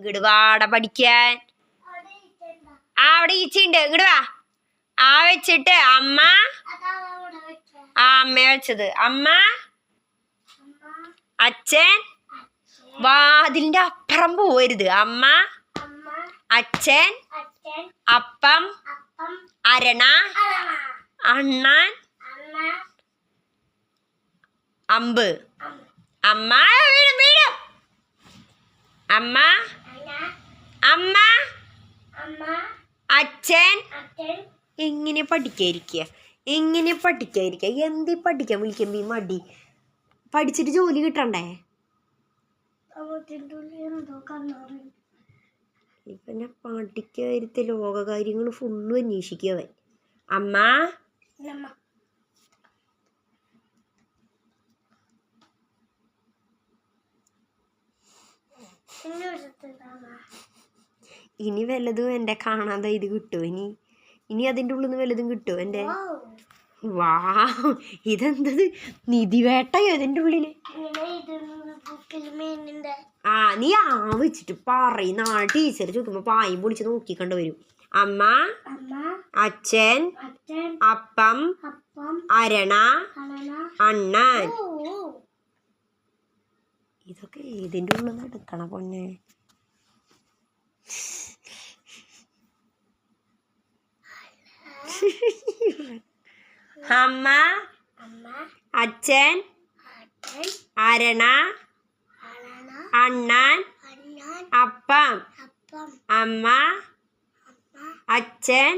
ഇങ്ങട് വാട പഠിക്കാൻ. ആ അവിടെ ഈച്ചയുണ്ട്. ഇങ്ങട് വാ. ആ വെച്ചിട്ട് അമ്മ ആ അമ്മ വെച്ചത്. അമ്മ അച്ഛൻ വാതിലിന്റെ അപ്പുറം പോവരുത്. അമ്മ അച്ഛൻ അപ്പം അരണ അണ്ണാൻ അമ്പ്. അമ്മ വീഴും വീഴും. അമ്മ അമ്മ? അച്ഛൻ? എങ്ങനെ പഠിക്കാതിരിക്കുക എങ്ങനെ പഠിക്കാതിരിക്കുക എന്തി പഠിക്കാൻ വിളിക്കുമ്പോ ഈ മടി? പഠിച്ചിട്ട് ജോലി കിട്ടണ്ടേ? ഇപ്പൊ ഞാൻ പഠിക്കാതിരുത്ത ലോകകാര്യങ്ങൾ ഫുള്ളും അന്വേഷിക്കുക അമ്മ. ഇനി വല്ലതും എന്റെ കാണാതെ ഇത് കിട്ടുമോ ഇനി ഇനി അതിന്റെ ഉള്ളിൽ നിന്ന് വല്ലതും കിട്ടുമോ എന്റെ വാ ഇതെന്തത് നിധിവേട്ടയോ ഇതിന്റെ ഉള്ളിൽ? ആ നീ ആ വെച്ചിട്ട് പറയും. നാളെ ടീച്ചർ ചോദിക്കുമ്പോ പായും പൊളിച്ച് നോക്കി വരും. അമ്മ അച്ഛൻ അപ്പം അരണ അണ്ണൻ. ഇതൊക്കെ ഇതിന്റെ ഉള്ളിൽ നിന്ന് എടുക്കണ പൊന്നെ. അമ്മ അച്ഛൻ അരണ അണ്ണാൻ അപ്പം അമ്മ അച്ഛൻ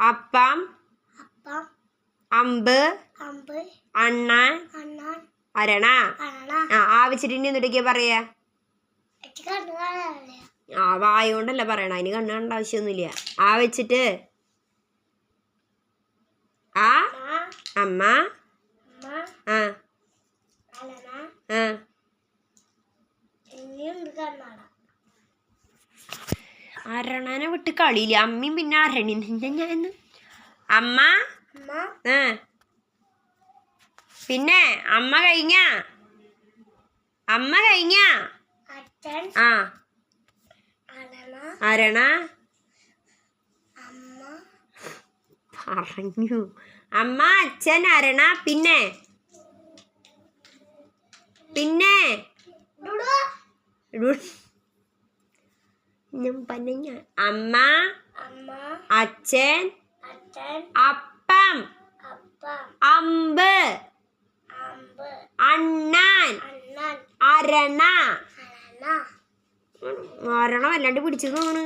അപ്പം അമ്പ് അണ്ണാൻ അരണ. ആ ആ വെച്ചിട്ട് ഇനി എന്നിട്ടൊക്കെയാ പറയാ? ആ വായ കൊണ്ടല്ല പറയണം. അതിന് കണ്ണ് കണ്ട ആവശ്യമൊന്നുമില്ല ആ വെച്ചിട്ട് ആ അമ്മ ആ ആ. അരണനെ വിട്ട് കളിയില്ല. അമ്മയും പിന്നെ അരണി ഞാൻ അമ്മ പിന്നെ അമ്മ കഴിഞ്ഞ? അമ്മ കഴിഞ്ഞ? ആ. അരണ പറഞ്ഞു. അമ്മ അച്ഛൻ അരണ പിന്നെ? പിന്നെ? ഡു- ഞാൻ പറഞ്ഞ അമ്മ അച്ഛൻ അപ്പം. അമ്പ്. അണ്ണാൻ. അരണ. അരണ വല്ലാണ്ട് പിടിച്ചു തോന്നണ്.